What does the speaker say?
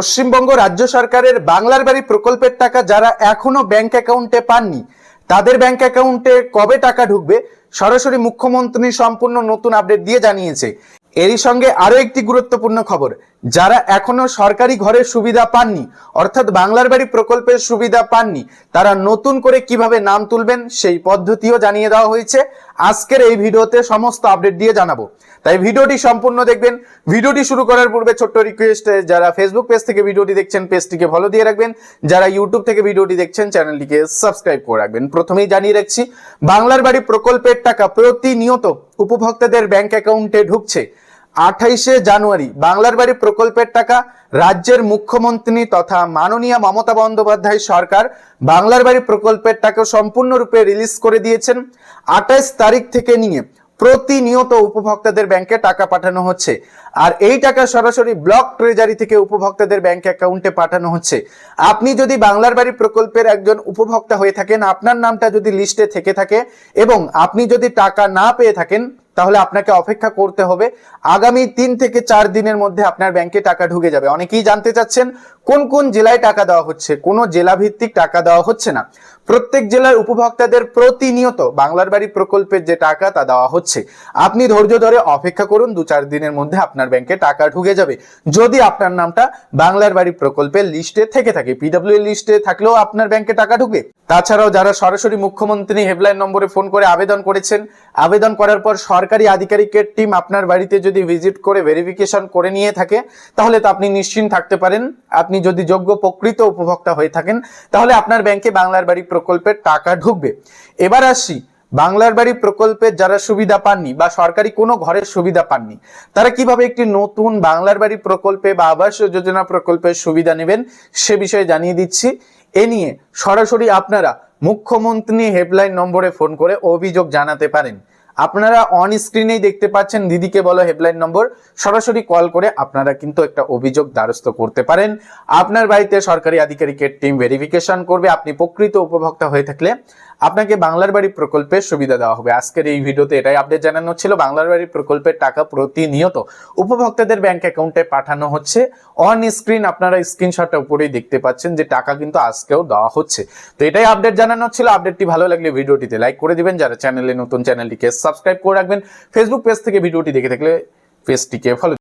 পশ্চিমবঙ্গ রাজ্য সরকারের বাংলার বাড়ি প্রকল্পের টাকা যারা এখনও ব্যাংক অ্যাকাউন্টে পাননি, তাদের ব্যাংক অ্যাকাউন্টে কবে টাকা ঢুকবে, সরাসরি মুখ্যমন্ত্রী সম্পূর্ণ নতুন আপডেট দিয়ে জানিয়েছে। এরই সঙ্গে আরও একটি গুরুত্বপূর্ণ খবর, যারা এখনও সরকারি ঘরের সুবিধা পাননি, অর্থাৎ বাংলার বাড়ি প্রকল্পের সুবিধা পাননি, তারা নতুন করে কীভাবে নাম তুলবেন সেই পদ্ধতিও জানিয়ে দেওয়া হয়েছে। আজকের এই ভিডিওতে সমস্ত আপডেট দিয়ে জানাব। তাই ভিডিওটি সম্পূর্ণ দেখবেন। ভিডিওটি শুরু করার পূর্বে ছোট্ট রিকোয়েস্ট যারা ফেসবুক পেজ থেকে ভিডিওটি দেখছেন পেজটিকে ফলো দিয়ে রাখবেন। যারা ইউটিউব থেকে ভিডিওটি দেখছেন চ্যানেলটিকে সাবস্ক্রাইব করে রাখবেন। প্রথমেই জানিয়ে রাখছি, বাংলার বাড়ি প্রকল্পের টাকা প্রতিনিয়ত উপভোক্তাদের ব্যাংক অ্যাকাউন্টে ঢুকছে। আঠাইশে জানুয়ারি বাংলার বাড়ি প্রকল্পের টাকা রাজ্যের মুখ্যমন্ত্রী তথা মাননীয় মমতা বন্দ্যোপাধ্যায় সরকার বাংলার বাড়ি প্রকল্পের টাকা সম্পূর্ণরূপে রিলিজ করে দিয়েছেন। আঠাইশ তারিখ থেকে নিয়ে প্রতিনিয়ত উপভোক্তাদের ব্যাংকে টাকা পাঠানো হচ্ছে। আর এই টাকা সরাসরি ব্লক ট্রেজারি থেকে উপভোক্তাদের ব্যাংক অ্যাকাউন্টে পাঠানো হচ্ছে। আপনি যদি বাংলার বাড়ি প্রকল্পের একজন উপভোক্তা হয়ে থাকেন, আপনার নামটা যদি লিস্টে থেকে থাকে এবং আপনি যদি টাকা না পেয়ে থাকেন তাহলে আপনাকে অপেক্ষা করতে হবে। আগামী তিন থেকে চার দিনের মধ্যে আপনার ব্যাংকে টাকা ঢুকে যাবে। অনেকেই জানতে চাচ্ছেন, কোন কোন জেলায় টাকা দেওয়া হচ্ছে? কোনো জেলা ভিত্তিক টাকা দেওয়া হচ্ছে না? প্রত্যেক জেলার উপভোক্তাদের প্রতিনিয়ত বাংলার বাড়ি প্রকল্পের যে টাকা, তা দেওয়া হচ্ছে। আপনি ধৈর্য ধরে অপেক্ষা করুন, দু চার দিনের মধ্যে আপনার ব্যাংকে টাকা ঢুকে যাবে। যদি আপনার নামটা বাংলার বাড়ি প্রকল্পের লিস্টে থেকে থাকে পিডব্লিউ লিস্টে থাকলেও আপনার ব্যাংকে টাকা ঢুকবে। তাছাড়াও যারা সরাসরি মুখ্যমন্ত্রী হেল্পলাইন নম্বরে ফোন করে আবেদন করেছেন, আবেদন করার পর সরকারি আধিকারিকের টিম আপনার বাড়িতে যদি ভিজিট করে ভেরিফিকেশন করে নিয়ে থাকে, তাহলে তো আপনি নিশ্চিন্ত থাকতে পারেন। আপনি যদি যোগ্য প্রকৃত উপভোক্তা হয়ে থাকেন, তাহলে আপনার ব্যাংকে বাংলার বাড়ি প্রকল্পের টাকা ঢুকবে। এবার আসি, বাংলার বাড়ি প্রকল্পের যারা সুবিধা পাননি বা সরকারি কোনো ঘরের সুবিধা পাননি, তারা কীভাবে একটি নতুন বাংলার বাড়ি প্রকল্পে বা আবাস যোজনা প্রকল্পের সুবিধা নেবেন, সে বিষয়ে জানিয়ে দিচ্ছি। এ নিয়ে সরাসরি আপনারা মুখ্যমন্ত্রী হেল্পলাইন নম্বরে ফোন করে অভিযোগ জানাতে পারেন। আপনারা অন স্ক্রিনেই দেখতে পাচ্ছেন, দিদিকে বলো হেল্পলাইন নম্বর সরাসরি কল করে আপনারা কিন্তু একটা অভিযোগ দ্বারস্থ করতে পারেন। আপনার বাড়িতে সরকারি আধিকারিকের টিম ভেরিফিকেশন করবে, আপনি প্রকৃত উপভোক্তা হয়ে থাকলে আপনাকে বাংলার বাড়ি প্রকল্পের সুবিধা দেওয়া হবে। আজকের এই ভিডিওতে এটাই আপডেট জানানো ছিল। বাংলার বাড়ি প্রকল্পের টাকা প্রতিনিয়ত উপভোক্তাদের ব্যাংক অ্যাকাউন্টে পাঠানো হচ্ছে। অন স্ক্রিন আপনারা স্ক্রিনশটটা উপরেই দেখতে পাচ্ছেন যে টাকা কিন্তু আজকেও দেওয়া হচ্ছে। তো এটাই আপডেট জানানো ছিল। আপডেটটি ভালো লাগলে ভিডিওটিতে লাইক করে দিবেন। যারা চ্যানেলে নতুন চ্যানেলটিকে সাবস্ক্রাইব করে রাখবেন। ফেসবুক পেজ থেকে ভিডিওটি দেখে থাকলে পেজটিকে ফলো